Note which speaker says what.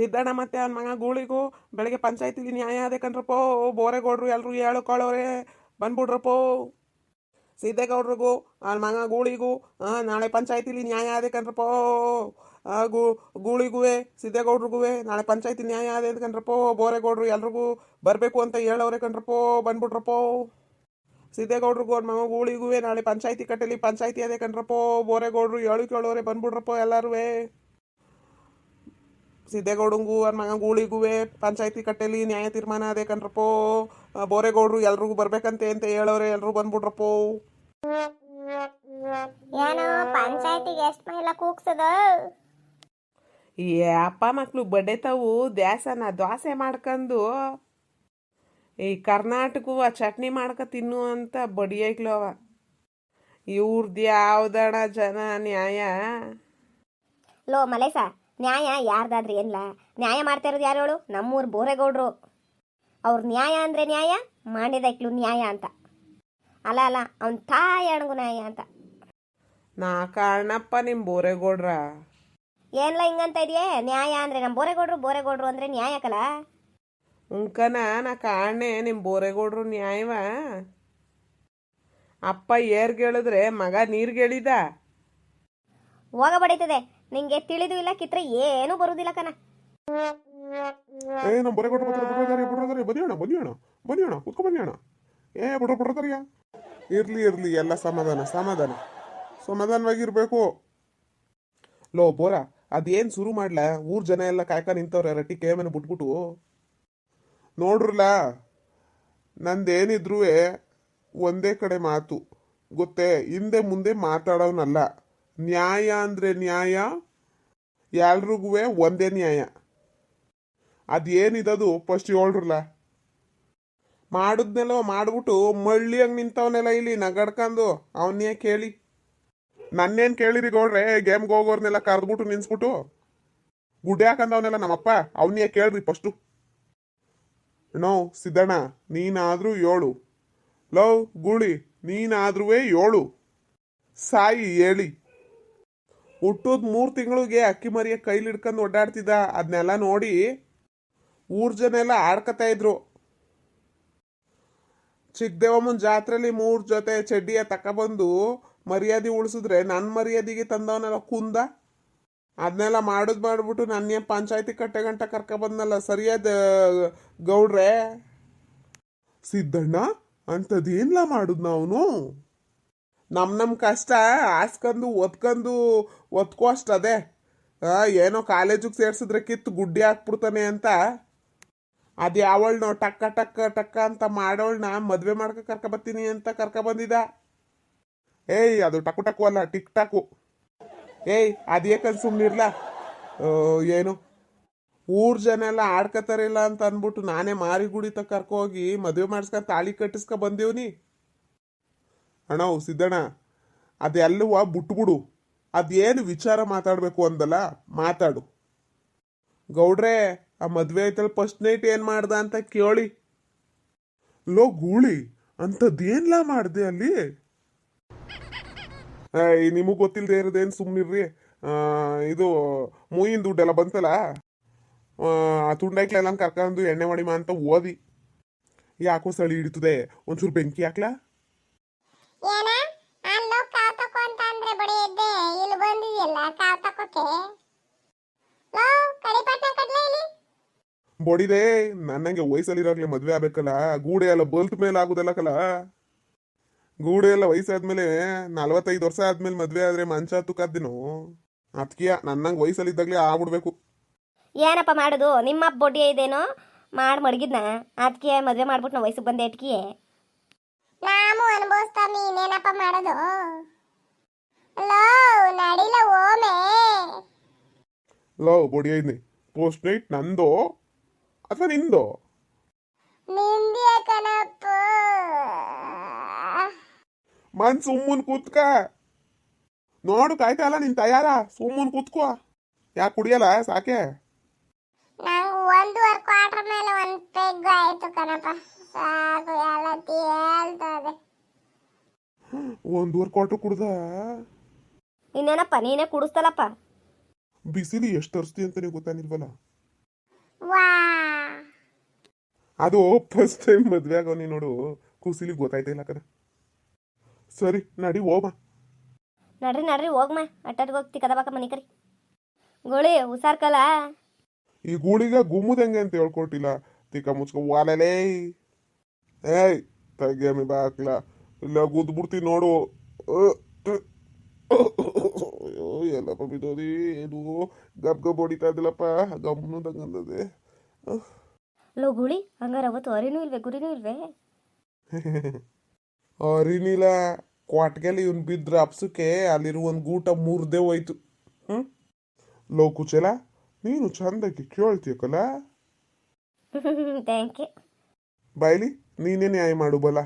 Speaker 1: ಸಿದ್ದಣ್ಣ ಮತ್ತೆ ಅವ್ನ ಮಗ ಗೂಳಿಗೂ ಬೆಳಗ್ಗೆ ಪಂಚಾಯತಿಲಿ ನ್ಯಾಯ ಅದೇ ಕಣ್ರಪ್ಪೋ ಬೋರೆಗೌಡ್ರು ಎಲ್ಲರೂ ಹೇಳ್ಕೊಳ್ಳೋರೆ ಬಂದ್ಬಿಡ್ರಪ್ಪೋ ಸಿದ್ದೇಗೌಡ್ರಿಗೂ, ಅವ್ನ ಮಗ ಗೂಳಿಗೂ ನಾಳೆ ಪಂಚಾಯತಿಲಿ ನ್ಯಾಯ ಅದೇ ಕಣ್ರಪ್ಪೋ ಗೂ ಗು ಗೂಳಿಗೂ ಸಿದ್ದೇಗೌಡ್ರಿಗೂ ನಾಳೆ ಪಂಚಾಯತಿ ನ್ಯಾಯ ಅದೇ ಕಣ್ರಪ್ಪೋ ಬೋರೆಗೌಡ್ರು ಎಲ್ರಿಗೂ ಬರಬೇಕು ಅಂತ ಹೇಳೋರೆ ಕಣ್ರಪ್ಪೋ ಬಂದ್ಬಿಟ್ರಪ್ಪೋ ಸಿದ್ದೇಗೌಡ್ರಿಗೂ ಅವ್ರ ಮಗ ಗೂಳಿಗೂ ನಾಳೆ ಪಂಚಾಯತಿ ಕಟ್ಟಲಿ ಪಂಚಾಯತಿ ಅದೇ ಕಣ್ರಪ್ಪೋ ಬೋರೆಗೌಡ್ರು ಹೇಳು ಕೇಳೋರೆ ಬಂದ್ಬಿಡ್ರಪ್ಪೋ ಎಲ್ಲರೂ ಸಿದ್ದೇಗೌಡಂಗೂ ಅವ್ರ ಮಗ ಗೂಳಿಗೂ ಪಂಚಾಯತಿ ಕಟ್ಟೆಲಿ ನ್ಯಾಯ ತೀರ್ಮಾನ ಅದೇ ಕಣ್ರಪ್ಪೋ. ಬೋರೇಗೌಡರು ಎಲ್ರಿಗೂ ಬರ್ಬೇಕಂತೆ ಅಂತ ಹೇಳೋರೆ ಎಲ್ರು ಬಂದ್ಬಿಡ್ರಪ್ಪೋ
Speaker 2: ಏನು ಪಂಚಾಯತಿಗೆ ಎಷ್ಟು ಮಹಿಳಾ ಕೂಗ್ಸದ?
Speaker 1: ಅಪ್ಪ ಮಕ್ಕಳು ಬಡ್ಡೆತಾವು ದ್ಯಾಸನ ದ್ವಾಸೆ ಮಾಡ್ಕೊಂಡು ಈ ಕರ್ನಾಟಕವ ಚಟ್ನಿ ಮಾಡ್ಕ ತಿನ್ನು ಅಂತ ಬಡಿಯೈಕ್ಲವ ಇವ್ರದ್ದು ಯಾವ್ದಣ ಜನ ನ್ಯಾಯ?
Speaker 2: ಲೋ ಮಲೇಸ ನ್ಯಾಯ ಯಾರ್ದಾದ್ರಿ ಎಲ್ಲ ನ್ಯಾಯ ಮಾಡ್ತಾ ಇರೋದು ಯಾರು ಹೇಳು ನಮ್ಮೂರು ಬೋರೇಗೌಡ್ರು. ಅವ್ರ ನ್ಯಾಯ ಅಂದರೆ ನ್ಯಾಯ ಮಾಡಿದಕ್ಲು ನ್ಯಾಯ ಅಂತ. ಅಲ್ಲ ಅಲ್ಲ ಅವನ ತಾಯಿ ಅಣಗು ನ್ಯಾಯ ಅಂತ.
Speaker 1: ನಾ ಕಾರಣಪ್ಪ ನಿಮ್ಮ ಬೋರೇಗೌಡ್ರ.
Speaker 2: ಏನ್ಲ ಹಿಂಗಂತ ಇದೆಯೇ? ನ್ಯಾಯ ಅಂದರೆ ನಮ್ಮ ಬೋರೇಗೌಡರು ಬೋರೇಗೌಡರು ಅಂದ್ರೆ ನ್ಯಾಯಕಲ್ಲ
Speaker 1: ಉಂಕನ ನಾ ಕಾರಣೆ ನಿಮ್ಮ ಬೋರೆಗೌಡ್ರು ನ್ಯಾಯವ. ಅಪ್ಪ ಏರ್ಗೇಳಿದ್ರೆ ಮಗ ನೀರ್ಗೇಳಿದ.
Speaker 2: ಹೋಗ ಬಡೀತದೆ ನಿಂಗೆ ತಿಳಿದು ಇಲ್ಲ, ಕಿತ್ರೆ ಏನೂ ಬರುದಿಲ್ಲ ಕಣ.
Speaker 3: ಏ ನಮ್ಮ ಬರೆ ಬನ್ನಿ ಅಣ್ಣ ಬನ್ನಿ ಅಣ್ಣ ಬನ್ನಿ ಅಣ್ಣ ಕುತ್ಕೊ ಬನ್ನಿ ಏ ಇರ್ಲಿ ಇರ್ಲಿ, ಎಲ್ಲ ಸಮಾಧಾನ ಸಮಾಧಾನ. ಸಮಾಧಾನವಾಗಿರ್ಬೇಕು.
Speaker 1: ಲೋ, ಬೋರ, ಅದೇನ್ ಶುರು ಮಾಡ್ಲಾ? ಊರ್ ಜನ ಎಲ್ಲ ಕಾಯ್ಕ ನಿಂತವ್ರೆ, ರಟ್ಟಿ ಕೇಮನ ಬಿಟ್ಬಿಟ್ಟು.
Speaker 3: ನೋಡ್ರಲ್ಲ ನಂದೇನಿದ್ರು ಒಂದೇ ಕಡೆ ಮಾತು. ಗೊತ್ತೇ, ಹಿಂದೆ ಮುಂದೆ ಮಾತಾಡೋನಲ್ಲ. ನ್ಯಾಯ ಅಂದರೆ ನ್ಯಾಯ ಎಲ್ರಿಗೂ ಒಂದೇ ನ್ಯಾಯ. ಅದೇನಿದದು? ಫಸ್ಟ್ ಹೇಳ್ರಲ್ಲ.
Speaker 1: ಮಾಡಿದ್ನೆಲ್ಲ ಮಾಡಿಬಿಟ್ಟು ಮಳ್ಳಿ ಹಂಗೆ ನಿಂತವನ್ನೆಲ್ಲ ಇಲ್ಲಿ ನಗಡ್ಕಂದು ಅವನ್ನೇ ಕೇಳಿ?
Speaker 3: ನನ್ನೇನು ಕೇಳಿರಿ ಗೌಡ್ರೆ ಗೇಮ್ಗೆ ಹೋಗೋರ್ನೆಲ್ಲ ಕರೆದ್ಬಿಟ್ಟು ನಿನ್ಸ್ಬಿಟ್ಟು ಗುಡ್ಡೆ ಹಾಕಂದವನ್ನೆಲ್ಲ ನಮ್ಮಪ್ಪ ಅವನ್ನೇ ಕೇಳ್ರಿ ಫಸ್ಟು ನೋ ಸಿದ್ದಣ್ಣ, ನೀನಾದರೂ ಏಳು. ಲವ್, ಗುಳಿ ನೀನಾದ್ರೂ ಏಳು. ಸಾಯಿ ಹೇಳಿ
Speaker 1: ಹುಟ್ಟುದ್ ಮೂರು ತಿಂಗಳಿಗೆ ಅಕ್ಕಿ ಮರಿಯ ಕೈಲಿ ಹಿಡ್ಕೊಂಡು ಓಡಾಡ್ತಿದ್ದ. ಅದನ್ನೆಲ್ಲ ನೋಡಿ ಊರ್ ಜನ ಎಲ್ಲ ಆಡ್ಕತಾ ಇದ್ರು. ಚಿಕ್ಕದೇವಮ್ಮನ ಜಾತ್ರೆಯಲ್ಲಿ ಮೂರ್ ಜೊತೆ ಚಡ್ಡಿಯ ತಕೊಬಂದು ಮರ್ಯಾದೆ ಉಳಿಸಿದ್ರೆ ನನ್ನ ಮರ್ಯಾದೆಗೆ ತಂದವನೆಲ್ಲ ಕುಂದ? ಅದನ್ನೆಲ್ಲ ಮಾಡೋದು ಮಾಡ್ಬಿಟ್ಟು ನನ್ನೇ ಪಂಚಾಯತಿ ಕಟ್ಟೆ ಗಂಟ ಕರ್ಕೊಬಂದ್ನಲ್ಲ ಸರಿಯಾದ ಗೌಡ್ರೆ?
Speaker 3: ಸಿದ್ದಣ್ಣ, ಅಂಥದ್ದೇನ್ಲ ಮಾಡುದ್ ನಾವನು?
Speaker 1: ನಮ್ ನಮ್ಮ ಕಷ್ಟ ಆಸ್ಕಂದು ಒತ್ಕಂದು ಒತ್ಕೋ ಅಷ್ಟು ಆ, ಏನೋ ಕಾಲೇಜಿಗೆ ಸೇರ್ಸಿದ್ರೆ ಕಿತ್ತು ಗುಡ್ಡಿ ಹಾಕ್ಬಿಡ್ತಾನೆ ಅಂತ. ಅದು ಯಾವಳ್ನೋ ಟಕ್ಕ ಟಕ್ಕ ಟಕ್ಕ ಅಂತ ಮಾಡೋಳ್ನ ಮದುವೆ ಮಾಡ್ಕೊ ಕರ್ಕ ಬರ್ತೀನಿ ಅಂತ ಕರ್ಕ ಬಂದಿದ.
Speaker 3: ಏಯ್ ಅದು ಟಕು ಟಕು ಅಲ್ಲ ಟಿಕ್ ಟಾಕು.
Speaker 1: ಏಯ್ ಅದೇಕಂದ್ ಸುಮ್ಮನಿರ್ಲ ಏನು? ಊರ್ ಜನ ಎಲ್ಲ ಆಡ್ಕತಾರಿಲ್ಲ ಅಂತ ಅನ್ಬಿಟ್ಟು ನಾನೇ ಮಾರಿ ಗುಡಿ ತ ಕರ್ಕೊ ಹೋಗಿ ಮದುವೆ ಮಾಡಿಸ್ಕೊಂಡ್ ತಾಳಿ ಕಟ್ಟಿಸ್ಕೊ ಬಂದೀವ್ನಿ.
Speaker 3: ಅಣ್ಣ ಸಿದ್ದಣ್ಣ ಅದೆಲ್ಲವ ಬಿಟ್ಬಿಡು. ಅದೇನು ವಿಚಾರ ಮಾತಾಡಬೇಕು ಅಂದಲ್ಲ, ಮಾತಾಡು.
Speaker 1: ಗೌಡ್ರೆ, ಆ ಮದುವೆ ಆಯ್ತಲ್ಲ ಫಸ್ಟ್ ನೈಟ್ ಏನು ಮಾಡ್ದ ಅಂತ ಕೇಳಿ.
Speaker 3: ಲೋ ಗೂಳಿ, ಅಂಥದ್ದೇನ್ಲ ಮಾಡ್ದೆ ಅಲ್ಲಿ? ನಿಮಗೆ ಗೊತ್ತಿಲ್ದೇ ಇರೋದೇನು ಸುಮ್ಮನಿರ್ರಿ ಇದು ಮೂಯಿನ ದುಡ್ಡೆಲ್ಲ ಬಂತಲ್ಲ? ಆ ತುಂಡೈಕ್ಲೆಲ್ಲ ಕರ್ಕೊಂಡು ಎಣ್ಣೆ ಮಾಡಿಮ ಅಂತ ಓದಿ. ಯಾಕೋ ಸಳಿ ಹಿಡಿತದೆ. ಒಂಚೂರು ಬೆಂಕಿ ಹಾಕ್ಲಾ?
Speaker 2: ಏನ? ಅಲ್ಲೋ ಕಾವ್ ತಕೋ ಅಂತ ಅಂದ್ರೆ ಬಡಿ ಎದ್ದೆ. ಇಲ್ಲಿ ಬಂದಿದೆಯಲ್ಲ ಕಾವ್ ತಕೋಕೆ? ಲೋ ಕಡಿಪಟ್ನ ಕಡ್ಲೆ ಇಲ್ಲಿ.
Speaker 3: ಬೊಡಿದೆ ನನ್ನಂಗೆ ವಯಸ್ಸಲ್ಲಿರೋಗ್ಲೆ ಮದ್ವೆ ಆಗ್ಬೇಕಲ್ಲ. ಗೂಡೆ ಎಲ್ಲ ಬಲ್ತ್ ಮೇಲೆ ಆಗುದಲ್ಲ ಕಲ. ಗೂಡೆ ಎಲ್ಲ ವಯಸ್ಸಾದ್ಮೇಲೆ ನಲವತ್ತೈದು ವರ್ಷ ಆದ್ಮೇಲೆ ಮದ್ವೆ ಆದ್ರೆ ಮಂಚ ತುಕಾದಿನೋ ಅದಕ್ಕಿಯ ನನ್ನಂಗೆ ವಯಸ್ಸಲ್ಲಿದ್ದಾಗ್ಲೇ ಆಗ್ಬಿಡ್ಬೇಕು.
Speaker 2: ಏನಪ್ಪ ಮಾಡೋದು? ನಿಮ್ಮ ಬೊಡ್ಡಿ ಇದೇನೋ? ಮಾಡಿ ಮಡಗಿದ್ನ? ಅದಕ್ಕೆ ಮದುವೆ ಮಾಡ್ಬಿಟ್ಟು ನಾವು ವಯಸ್ಸಿಗೆ ಬಂದೆ ಇಟ್ಕಿ ನಾವು ಅನುಭವಿಸ್ತಾ ನೀನೇನಪ್ಪ ಮಾಡೋದು ಲೋ ನಡಿಲ ಓಮೆ
Speaker 3: ಲೋ ಬೊಡಿ ಐದ್ನಿ ಪೋಸ್ಟ್ ನೈಟ್ ನಂದೋ ಅಥವಾ ನಿಂದೋ
Speaker 2: ನಿಂದಿಯ ಕಣಪ್ಪ
Speaker 3: ಮನ್ ಸುಮ್ಮನ್ ಕೂತ್ಕ ನೋಡು ಕಾಯ್ತಾ ಇಲ್ಲ ನಿನ್ ತಯಾರ ಸುಮ್ಮನ್ ಕೂತ್ಕೋ ಯಾಕೆ ಕುಡಿಯಲ್ಲ ಸಾಕೆ
Speaker 2: ನಂಗೆ ಒಂದೂವರೆ ಕ್ವಾರ್ಟರ್ ಮೇಲೆ ಒಂದು ಪೆಗ್ ಆಯ್ತು ಕಣಪ್ಪ ಸಾಕು ಎಲ್ಲ ತೇಲ್ತದೆ
Speaker 3: ಒಂದೂವರೆ ಕ್ವಾರ್ಟರ್ ಕುಡ್ದ?
Speaker 2: ಇನ್ನೇನಪ್ಪ ನೀನೇ ಕುಡಿಸ್ತಲ್ಲಪ್ಪ.
Speaker 3: ಬಿಸಿಲು ಎಷ್ಟು ತರಿಸ್ತಿ ಅಂತ ನೀವು ಗೊತ್ತಾನಿಲ್ವಲ್ಲ
Speaker 1: ಅದು ಫಸ್ಟ್ ಟೈಮ್ ಮದ್ವೆ ಆಗೋನಿ ನೋಡು ಕುಸಿಲಿ ಗೊತ್ತಾಯ್ತಾ ಇಲ್ಲ ಕದ ಸರಿ ನಡಿ ಹೋಗ
Speaker 2: ನಡ್ರಿ ನಡ್ರಿ ಹೋಗ್ಮ. ಅಟ್ಟಡ್ಗೆ ಹೋಗ್ತಿ ಕದಬಾಕ ಮನಿ ಕರಿ ಗೋಳಿ ಹುಷಾರ್ಕಲ್ಲ
Speaker 1: ಈ ಗೂಳಿಗ ಗುಮ್ಮುದಂಗೆ ಅಂತ ಹೇಳ್ಕೊಟ್ಟಿಲ್ಲ. ತಿಕ್ಕ ಮುಚ್ಕೊ ವಾಲಲೇ. ಏಯ್ ತೆಗಿಯಮ್ಮಿ ಬಾಕ್ಲ ಇಲ್ಲ ಬಿಡ್ತೀನಿ ನೋಡು. ಎಲ್ಲಪ್ಪ ಬಿದ್ದೋದಿ ಏನು ಗಬ್ ಗಬ್ ಹೊಡಿತಾ ಇದ್ದಿಲ್ಲಪ್ಪ ಗಮ್ಮನದಂಗಂದದೆ
Speaker 2: ಲೋ ಗುಳಿ ಹಂಗಾರೆ ಅವತ್ತು ಅರಿನೂ ಇಲ್ವೇ ಗುರಿನೂ ಇಲ್ವೇ?
Speaker 1: ಅರಿನಿಲ್ಲ ಕ್ವಾಟ್ಗೆಲಿ ಇವ್ನು ಬಿದ್ರ ಅಪ್ಸಕ್ಕೆ ಅಲ್ಲಿರುವ ಒಂದು ಗೂಟ ಮೂರ್ದೇ ಹೋಯ್ತು. ಹ್ಞೂ ಲೋ ಕುಚಲ ನೀನು ಚಂದಕ್ಕೆ ಕೇಳ್ತೀಯಕ್ಕಲ್ಲ
Speaker 2: ಥ್ಯಾಂಕ್ ಯು
Speaker 1: ಬಾಯ್ಲಿ ನೀನೇ ನ್ಯಾಯ ಮಾಡು ಬಲ.